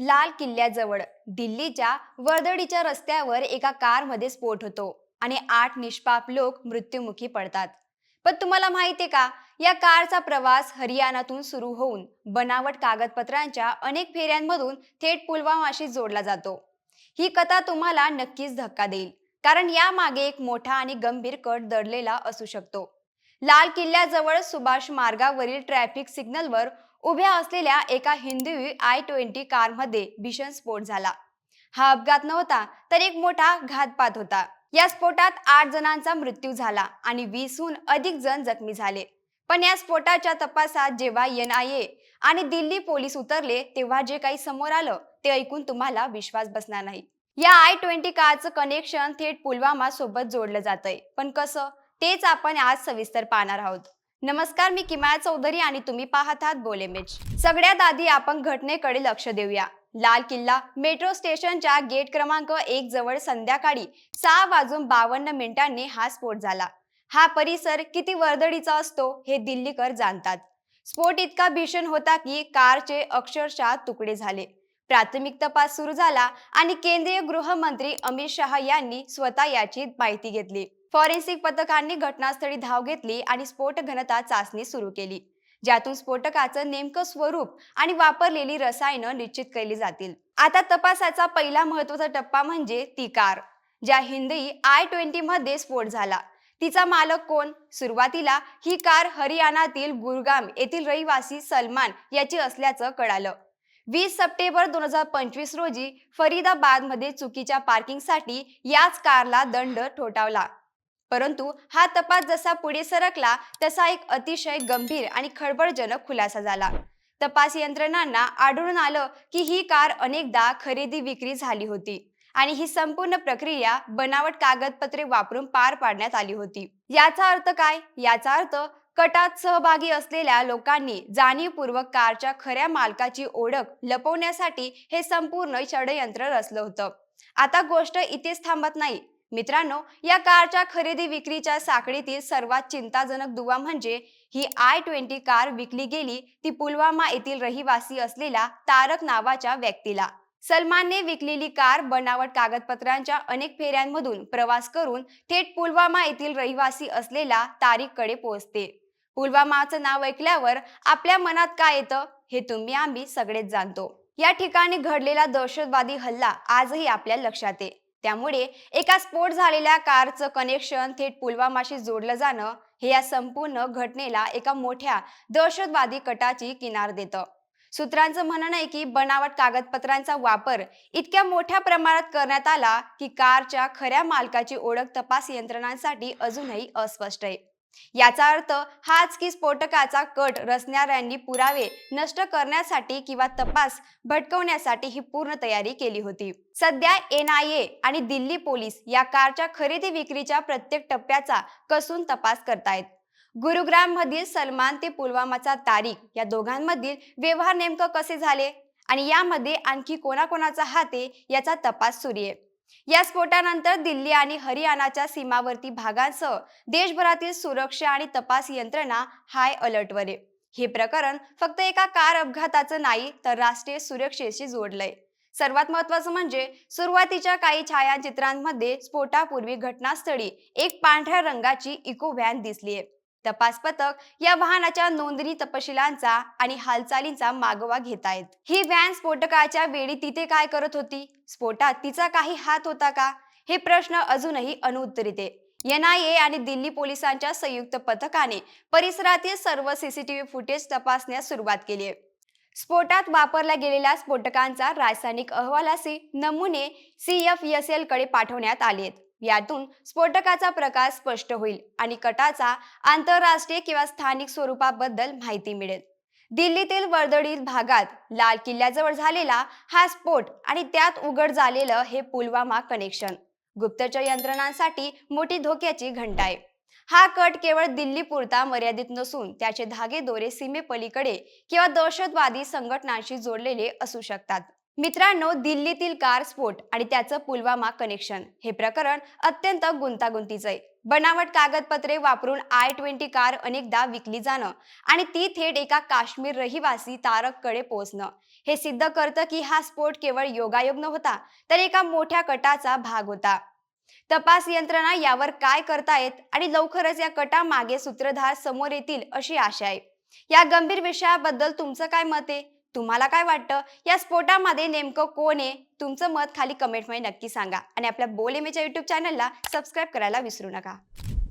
लाल किल्ल्याजवळ दिल्लीच्या वर्दळीच्या रस्त्यावर एका कारमध्ये स्फोट होतो आणि आठ निष्पाप लोक मृत्युमुखी पडतात. पण तुम्हाला माहितीये का या कारचा प्रवास हरियाणातून सुरू होऊन बनावट कागदपत्रांच्या अनेक फेऱ्यांमधून थेट पुलवामाशी जोडला जातो. ही कथा तुम्हाला नक्कीच धक्का देईल कारण यामागे एक मोठा आणि गंभीर कट दडलेला असू शकतो. लाल किल्ल्याजवळ सुभाष मार्गावरील ट्रॅफिक सिग्नलवर उभ्या असलेल्या एका हिंदवी आय ट्वेंटी कारमध्ये भीषण स्फोट झाला. हा अपघात नव्हता तर एक मोठा घातपात होता. या स्फोटात आठ जणांचा मृत्यू झाला आणि वीसहून अधिक जण जखमी झाले. पण या स्फोटाच्या तपासात जेव्हा एन आय ए आणि दिल्ली पोलीस उतरले तेव्हा जे काही समोर आलं ते ऐकून तुम्हाला विश्वास बसणार नाही. या आय ट्वेंटी कारचं कनेक्शन थेट पुलवामा सोबत जोडलं जातंय. पण कसं? तेच आपण आज सविस्तर पाहणार आहोत. नमस्कार मी किमाया चौधरी आणि तुम्ही पाहत आहात बोलेमेज सगळ्यात आधी आपण घटनेकडे लक्ष देऊया. लाल किल्ला मेट्रो स्टेशनच्या गेट क्रमांक एक जवळ संध्याकाळी सहा वाजून बावन्न मिनिटांनी हा स्फोट झाला. हा परिसर किती वर्दळीचा असतो हे दिल्लीकर जाणतात. स्फोट इतका भीषण होता की कारचे अक्षरशः तुकडे झाले. प्राथमिक तपास सुरू झाला आणि केंद्रीय गृहमंत्री अमित शहा यांनी स्वतः याची माहिती घेतली. फॉरेन्सिक पथकांनी घटनास्थळी धाव घेतली आणि स्फोट घनता चाचणी सुरू केली. ज्यातून स्फोटकाचं नेमकं स्वरूप आणि वापरलेली रसायनं निश्चित केली जातील. आता तपासाचा पहिला महत्त्वाचा टप्पा म्हणजे ती कार ज्या हिंदी आय ट्वेंटी मध्ये स्फोट झाला. तिचा मालक कोण? सुरुवातीला ही कार हरियाणातील गुरगाम येथील रहिवासी सलमान याची असल्याचं कळालं. वीस सप्टेंबर दोन हजार पंचवीस रोजी फरीदाबादमध्ये चुकीच्या पार्किंगसाठी याच कारला दंड ठोठावला. परंतु हा तपास जसा पुढे सरकला तसा एक अतिशय गंभीर आणि खळबळजनक खुलासा झाला. तपास यंत्रणांना आढळून आलं की ही कार अनेकदा खरेदी विक्री झाली होती आणि ही संपूर्ण प्रक्रिया बनावट कागदपत्रे वापरून पार पाडण्यात आली होती. याचा अर्थ काय? याचा अर्थ कटात सहभागी असलेल्या लोकांनी जाणीवपूर्वक कारच्या खऱ्या मालकाची ओळख लपवण्यासाठी हे संपूर्ण षडयंत्र रचलं होतं. आता गोष्ट इथेच थांबत नाही. मित्रांनो या कारच्या खरेदी विक्रीच्या साखळीतील सर्वात चिंताजनक दुवा म्हणजे ही आय ट्वेंटी कार विकली गेली ती पुलवामा येथील रहिवासी असलेल्या तारक नावाच्या व्यक्तीला. सलमानने विकलेली कार बनावट कागदपत्रांच्या अनेक फेऱ्यांमधून प्रवास करून थेट पुलवामा येथील रहिवासी असलेल्या तारिककडे पोहोचते. पुलवामाचं नाव ऐकल्यावर आपल्या मनात काय येतं हे तुम्ही आम्ही सगळेच जाणतो. या ठिकाणी घडलेला दहशतवादी हल्ला आजही आपल्या लक्षात आहे. त्यामुळे एका स्फोट झालेल्या कारचं कनेक्शन थेट पुलवामाशी जोडलं जाणं हे या संपूर्ण घटनेला एका मोठ्या दहशतवादी कटाची किनार देतं. सूत्रांचं म्हणणं आहे की बनावट कागदपत्रांचा वापर इतक्या मोठ्या प्रमाणात करण्यात आला की कारच्या खऱ्या मालकाची ओळख तपास यंत्रणांसाठी अजूनही अस्पष्ट आहे. याचा अर्थ हाच की स्फोटकाचा कट रचणाऱ्यांनी पुरावे नष्ट करण्यासाठी किंवा तपास भटकवण्यासाठी ही पूर्ण तयारी केली होती. सध्या एन आय ए आणि दिल्ली पोलीस या कारच्या खरेदी विक्रीच्या प्रत्येक टप्प्याचा कसून तपास करतायत. गुरुग्राम मधील सलमान ते पुलवामाचा तारीख या दोघांमधील व्यवहार नेमकं कसे झाले? आणि यामध्ये आणखी कोणाकोणाचा हाते याचा तपास सुरू आहे. या स्फोटानंतर दिल्ली आणि हरियाणाच्या सीमावर्ती भागांसह देशभरातील सुरक्षा आणि तपास यंत्रणा हाय अलर्टवर आहे. हे प्रकरण फक्त एका कार अपघाताचं नाही तर राष्ट्रीय सुरक्षेशी जोडलंय. सर्वात महत्वाचं म्हणजे सुरुवातीच्या काही छायाचित्रांमध्ये स्फोटापूर्वी घटनास्थळी एक पांढऱ्या रंगाची इको व्हॅन दिसलीये. तपास पथक या वाहनाच्या नोंदणी तपशिलांचा आणि हालचालींचा मागोवा घेत आहेत ही व्हॅन स्फोटकाच्या वेळी तिथे काय करत होती? स्फोटात तिचा काही हात होता का? हे प्रश्न अजूनही अनुत्तरित आहे. एन आय ए आणि दिल्ली पोलिसांच्या संयुक्त पथकाने परिसरातील सर्व सीसीटीव्ही फुटेज तपासण्यास सुरुवात केली आहे. स्फोटात वापरल्या गेलेल्या स्फोटकांचा रासायनिक अहवालाचे नमुने सी एफ एस एलकडे पाठवण्यात आले आहेत. यातून स्फोटकाचा प्रकार स्पष्ट होईल आणि कटाचा आंतरराष्ट्रीय किंवा स्थानिक स्वरूपाबद्दल माहिती मिळेल. दिल्लीतील वर्दळीत भागात लाल किल्ल्याजवळ झालेला हा स्फोट आणि त्यात उघड झालेलं हे पुलवामा कनेक्शन गुप्तचर यंत्रणांसाठी मोठी धोक्याची घंटा आहे हा कट केवळ दिल्ली पुरता मर्यादित नसून त्याचे धागे दोरे सीमेपलीकडे किंवा दहशतवादी संघटनांशी जोडलेले असू शकतात. मित्रांनो दिल्लीतील कार स्फोट आणि त्याचं पुलवामा कनेक्शन हे प्रकरण अत्यंत गुंतागुंतीचं आहे बनावट कागदपत्रे वापरून आय ट्वेंटी कार अनेकदा विकली जाणं आणि ती थेट एका काश्मीर रहिवासी तारककडे पोहोचणं. हे सिद्ध करतं की हा स्फोट केवळ योगायोग नव्हता तर एका मोठ्या कटाचा भाग होता. तपास यंत्रणा यावर काय करतायत आणि लवकरच या कटा मागे सूत्रधार समोर येतील अशी आशा आहे. या गंभीर विषयाबद्दल तुमचं काय मत आहे? तुम्हाला काय वाटतं? या स्फोटामध्ये नेमकं कोण आहे? तुमचं मत खाली कमेंटमध्ये नक्की सांगा. आणि आपल्या बोल एमेच्या युट्यूब चॅनलला सबस्क्राईब करायला विसरू नका.